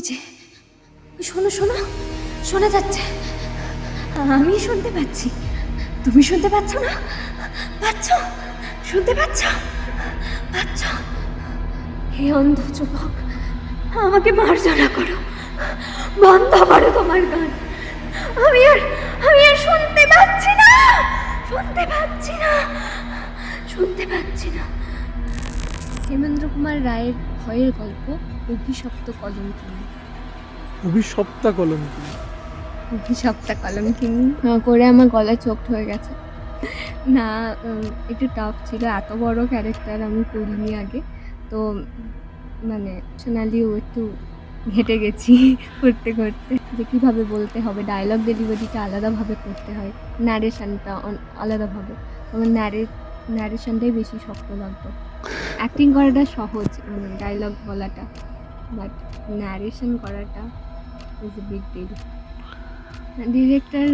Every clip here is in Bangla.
ওই শোনো শোনো, শোনা যাচ্ছে। আমি শুনতে পাচ্ছি। তুমি শুনতে পাচ্ছ না? পাচ্ছ? শুনতে পাচ্ছ? পাচ্ছ? হে অন্ধ যুবক, আমাকে মার্জনা করো। বন্ধ করো তোমার গান। আমি আর আমি আর শুনতে পাচ্ছি না! শুনতে পাচ্ছি না! শুনতে পাচ্ছি না। হেমেন্দ্র কুমার রায়ের ভয়ের গল্প অভিশপ্ত কলঙ্কিনী। অভিশপ্তা কলঙ্কি অভিশপ্তা কলঙ্কিনী। করে আমার গলা চোখ হয়ে গেছে। না একটু টাফ ছিল এত বড় ক্যারেক্টার আমি করিনি আগে। তো মানে সোনালিও একটু ঘেটে গেছি করতে করতে। যে কীভাবে বলতে হবে ডায়লগ ডেলিভারিটা আলাদাভাবে করতে হয় ন্যারেশনটা আলাদাভাবে। আমার ন্যারে ন্যারেশনটাই বেশি শক্ত লাগতো। অ্যাক্টিং করাটা সহজ মানে ডায়লগ বলাটা বাট ন্যারেশন করাটা is a big deal director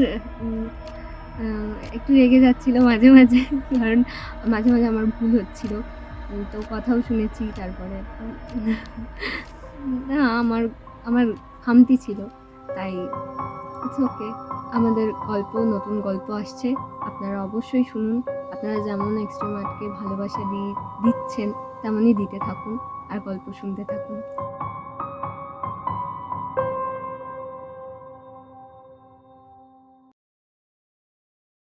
একটু রেগে যাচ্ছিল মাঝে মাঝে, কারণ মাঝে মাঝে আমার ভুল হচ্ছিল। তো কথাও শুনেছি, তারপরে, না, আমার আমার খামতি ছিল, তাই ওকে আমাদের গল্প, নতুন গল্প আসছে, আপনারা অবশ্যই শুনুন। আপনারা যেমন এক্সট্রিম আর্টকে ভালোবাসা দিয়ে দিচ্ছেন তেমনই দিতে থাকুন আর গল্প শুনতে থাকুন।